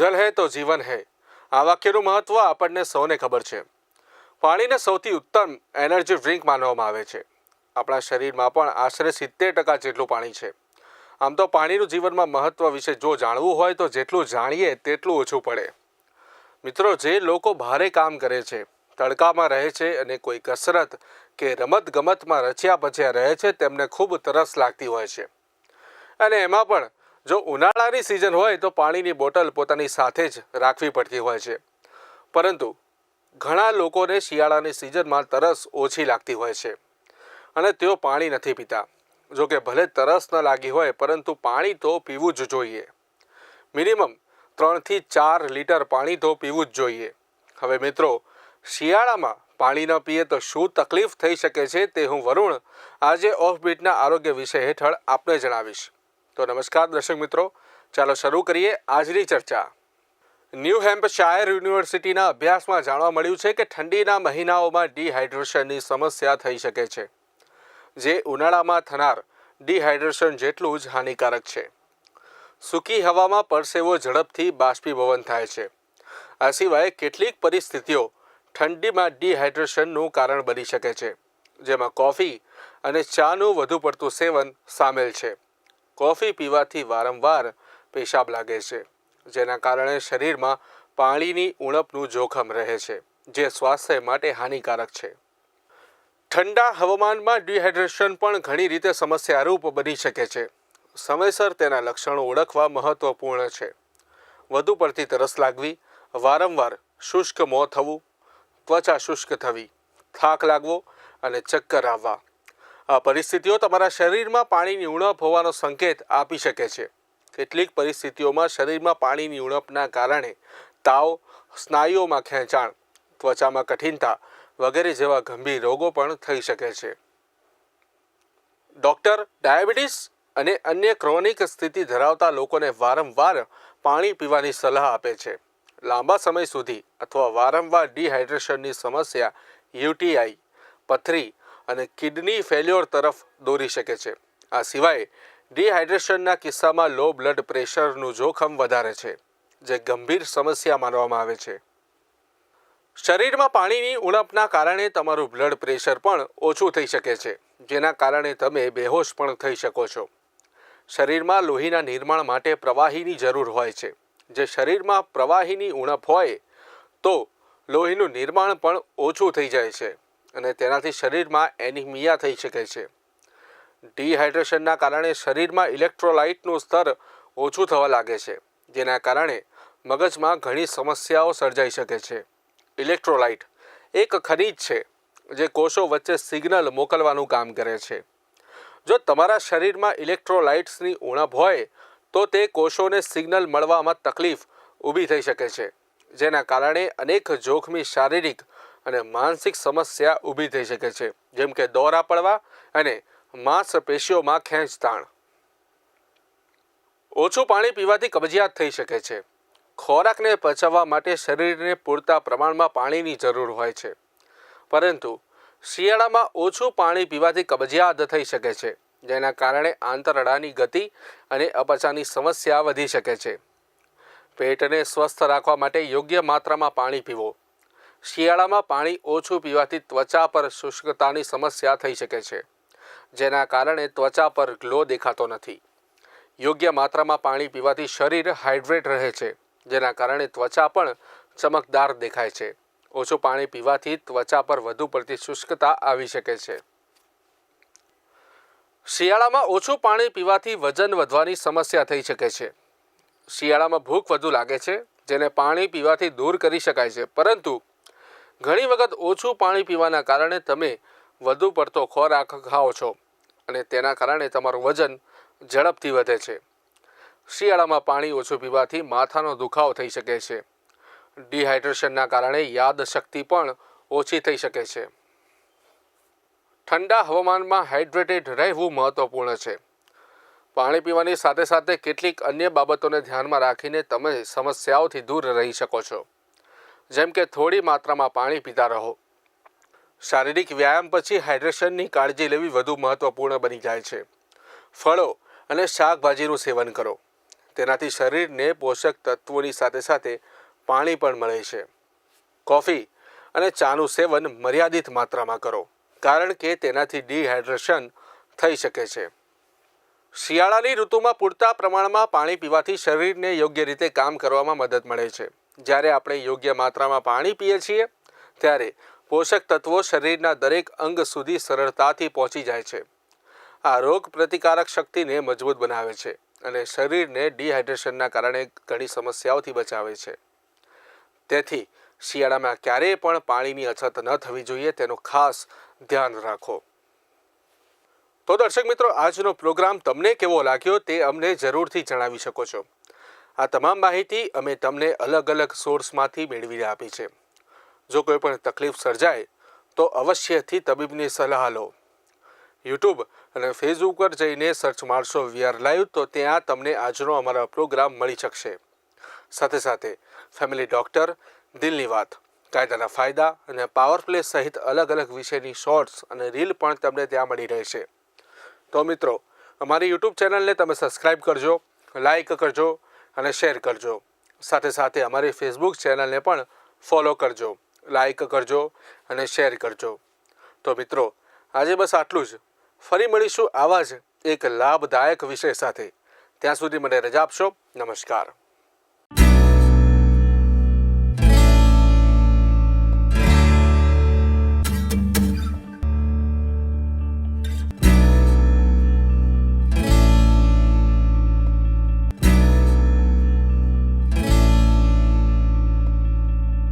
જલ હે તો જીવન હે. આ વાક્યનું મહત્વ આપણને સૌને ખબર છે. પાણીને સૌથી ઉત્તમ એનર્જી ડ્રિંક માનવામાં આવે છે. આપણા શરીરમાં પણ આશરે સિત્તેર ટકા જેટલું પાણી છે. આમ તો પાણીનું જીવનમાં મહત્વ વિશે જો જાણવું હોય તો જેટલું જાણીએ તેટલું ઓછું પડે. મિત્રો, જે લોકો ભારે કામ કરે છે, તડકામાં રહે છે અને કોઈ કસરત કે રમત ગમતમાં રચ્યા પચ્યા રહે છે, તેમને ખૂબ તરસ લાગતી હોય છે. અને એમાં પણ જો ઉનાળાની સિઝન હોય તો પાણીની બોટલ પોતાની સાથે જ રાખવી પડતી હોય છે. પરંતુ ઘણા લોકોને શિયાળાની સિઝનમાં તરસ ઓછી લાગતી હોય છે અને તેઓ પાણી નથી પીતા. જો કે ભલે તરસ ન લાગી હોય, પરંતુ પાણી તો પીવું જ જોઈએ. મિનિમમ ત્રણથી ચાર લીટર પાણી તો પીવું જ જોઈએ. હવે મિત્રો, શિયાળામાં પાણી ન પીએ તો શું તકલીફ થઈ શકે છે તે હું વરુણ આજે ઓફબીટના આરોગ્ય વિષય હેઠળ આપને જણાવીશ. તો નમસ્કાર દર્શક મિત્રો. ચાલો શરૂ કરીએ આજની ચર્ચા. ન્યૂ હેમ્પશાયર યુનિવર્સિટીના અભ્યાસમાં જાણવા મળ્યું છે કે ઠંડીના મહિનાઓમાં ડિહાઇડ્રેશનની સમસ્યા થઈ શકે છે, જે ઉનાળામાં થનાર ડિહાઇડ્રેશન જેટલું જ હાનિકારક છે. સૂકી હવામાં પરસેવો ઝડપથી બાષ્પીભવન થાય છે. આ સિવાય કેટલીક પરિસ્થિતિઓ ઠંડીમાં ડિહાઇડ્રેશનનું કારણ બની શકે છે, જેમાં કોફી અને ચાનું વધુ પડતું સેવન સામેલ છે. કોફી પીવાથી વારંવાર પેશાબ લાગે છે, જેના કારણે શરીરમાં પાણીની ઉણપનું જોખમ રહે છે, જે સ્વાસ્થ્ય માટે હાનિકારક છે. ઠંડા હવામાનમાં ડિહાઇડ્રેશન પણ ઘણી રીતે સમસ્યારૂપ બની શકે છે. સમયસર તેના લક્ષણો ઓળખવા મહત્વપૂર્ણ છે. વધુ પડતી તરસ લાગવી, વારંવાર શુષ્ક મોં થવું, ત્વચા શુષ્ક થવી, થાક લાગવો અને ચક્કર આવવા. પરિસ્થિતિઓ તમારા શરીરમાં પાણીની ઉણપ હોવાનો સંકેત આપી શકે છે. કેટલીક પરિસ્થિતિઓમાં શરીરમાં પાણીની ઉણપના કારણે તાવ, સ્નાયુઓમાં ખેંચાણ, ત્વચામાં કઠિનતા વગેરે જેવા ગંભીર રોગો પણ થઈ શકે છે. ડૉક્ટર ડાયાબિટીસ અને અન્ય ક્રોનિક સ્થિતિ ધરાવતા લોકોને વારંવાર પાણી પીવાની સલાહ આપે છે. લાંબા સમય સુધી અથવા વારંવાર ડિહાઇડ્રેશનની સમસ્યા યુટીઆઈ પથરી અને કિડની ફેલ્યોર તરફ દોરી શકે છે. આ સિવાય, ડિહાઇડ્રેશનના કિસ્સામાં લો બ્લડ પ્રેશરનું જોખમ વધારે છે, જે ગંભીર સમસ્યા માનવામાં આવે છે. શરીરમાં પાણીની ઉણપના કારણે તમારું બ્લડ પ્રેશર પણ ઓછું થઈ શકે છે, જેના કારણે તમે બેહોશ પણ થઈ શકો છો. શરીરમાં લોહીના નિર્માણ માટે પ્રવાહીની જરૂર હોય છે. જે શરીરમાં પ્રવાહીની ઉણપ હોય, તો લોહીનું નિર્માણ પણ ઓછું થઈ જાય છે. અને તેનાથી શરીરમાં એનિમિયા થઈ શકે છે. ડિહાઇડ્રેશનના કારણે શરીરમાં ઇલેક્ટ્રોલાઇટનું સ્તર ઓછું થવા લાગે છે, જેના કારણે મગજમાં ઘણી સમસ્યાઓ સર્જાઈ શકે છે. ઇલેક્ટ્રોલાઇટ એક ખનિજ છે, જે કોષો વચ્ચે સિગ્નલ મોકલવાનું કામ કરે છે. જો તમારા શરીરમાં ઇલેક્ટ્રોલાઇટ્સની ઉણપ હોય, તો તે કોષોને સિગ્નલ મળવામાં તકલીફ ઊભી થઈ શકે છે, જેના કારણે અનેક જોખમી શારીરિક અને માનસિક સમસ્યા ઊભી થઈ શકે છે. જેમ કે દોરા પડવા અને માંસપેશીઓમાં ખેંચતાણ ઓછું પાણી પીવાથી કબજિયાત થઈ શકે છે. ખોરાકને પચાવવા માટે શરીરને પૂરતા પ્રમાણમાં પાણીની જરૂર હોય છે. પરંતુ શિયાળામાં ઓછું પાણી પીવાથી કબજિયાત થઈ શકે છે, જેના કારણે આંતરડાની ગતિ અને અપચાની સમસ્યા વધી શકે છે. પેટને સ્વસ્થ રાખવા માટે યોગ્ય માત્રામાં પાણી પીવો. શિયાળામાં પાણી ઓછું પીવાથી ત્વચા પર શુષ્કતાની સમસ્યા થઈ શકે છે, જેના કારણે ત્વચા પર ગ્લો દેખાતો નથી. યોગ્ય માત્રામાં પાણી પીવાથી શરીર હાઇડ્રેટ રહે છે, જેના કારણે ત્વચા પણ ચમકદાર દેખાય છે. ઓછું પાણી પીવાથી ત્વચા પર વધુ પડતી શુષ્કતા આવી શકે છે. શિયાળામાં ઓછું પાણી પીવાથી વજન વધવાની સમસ્યા થઈ શકે છે. શિયાળામાં ભૂખ વધુ લાગે છે, જેને પાણી પીવાથી દૂર કરી શકાય છે, પરંતુ ઘણી વખત ઓછું પાણી પીવાના કારણે તમે વધુ પડતો ખોરાક ખાઓ છો અને તેના કારણે તમારું વજન ઝડપથી વધે છે. શિયાળામાં પાણી ઓછું પીવાથી માથાનો દુખાવો થઈ શકે છે. ડિહાઇડ્રેશનના કારણે યાદશક્તિ પણ ઓછી થઈ શકે છે. ઠંડા હવામાનમાં હાઇડ્રેટેડ રહેવું મહત્વપૂર્ણ છે. પાણી પીવાની સાથે સાથે કેટલીક અન્ય બાબતોને ધ્યાનમાં રાખીને તમે સમસ્યાઓથી દૂર રહી શકો છો. જેમ કે થોડી માત્રામાં પાણી પીતા રહો. શારીરિક વ્યાયામ પછી હાઇડ્રેશનની કાળજી લેવી વધુ મહત્વપૂર્ણ બની જાય છે. ફળો અને શાકભાજીનું સેવન કરો. તેનાથી શરીરને પોષક તત્વોની સાથે સાથે પાણી પણ મળે છે. કોફી અને ચાનું સેવન મર્યાદિત માત્રામાં કરો, કારણ કે તેનાથી ડિહાઇડ્રેશન થઈ શકે છે. શિયાળાની ઋતુમાં પૂરતા પ્રમાણમાં પાણી પીવાથી શરીરને યોગ્ય રીતે કામ કરવામાં મદદ મળે છે. જ્યારે આપણે યોગ્ય માત્રામાં પાણી પીએ છીએ, ત્યારે પોષક તત્વો શરીરના દરેક અંગ સુધી સરળતાથી પહોંચી જાય છે. આ રોગ પ્રતિકારક શક્તિને મજબૂત બનાવે છે અને શરીરને ડિહાઇડ્રેશનના કારણે ઘણી સમસ્યાઓથી બચાવે છે. તેથી શિયાળામાં ક્યારેય પણ પાણીની અછત ન થવી જોઈએ, તેનું ખાસ ધ્યાન રાખો. તો દર્શક મિત્રો, આજનો પ્રોગ્રામ તમને કેવો લાગ્યો તે અમને જરૂરથી જણાવી શકો છો. આ તમામ માહિતી અમે તમને અલગ અલગ સોર્સમાંથી મેળવીને આપી છે. જો કોઈ પણ તકલીફ સર્જાય, તો અવશ્યથી તબીબની સલાહ લો. યુટ્યુબ અને ફેસબુક પર જઈને સર્ચ મારશો વીઆર લાઈવ, તો ત્યાં તમને આજનો અમારો પ્રોગ્રામ મળી શકશે. સાથે સાથે, ફેમિલી ડૉક્ટર, દિલની વાત, કાયદાના ફાયદા અને પાવર પ્લે સહિત અલગ અલગ વિષયની શોર્ટ્સ અને રીલ પણ તમને ત્યાં મળી રહેશે. તો મિત્રો, અમારી યુટ્યુબ ચેનલને તમે સબસ્ક્રાઈબ કરજો, લાઈક કરજો અને શેર કરજો. સાથે સાથે અમારી ફેસબુક ચેનલને પણ ફોલો કરજો લાઈક કરજો અને શેર કરજો. તો મિત્રો, આજે બસ આટલું જ. ફરી મળીશું આવા જ એક લાભદાયક વિષય સાથે. ત્યાં સુધી મને રજા આપશો. નમસ્કાર.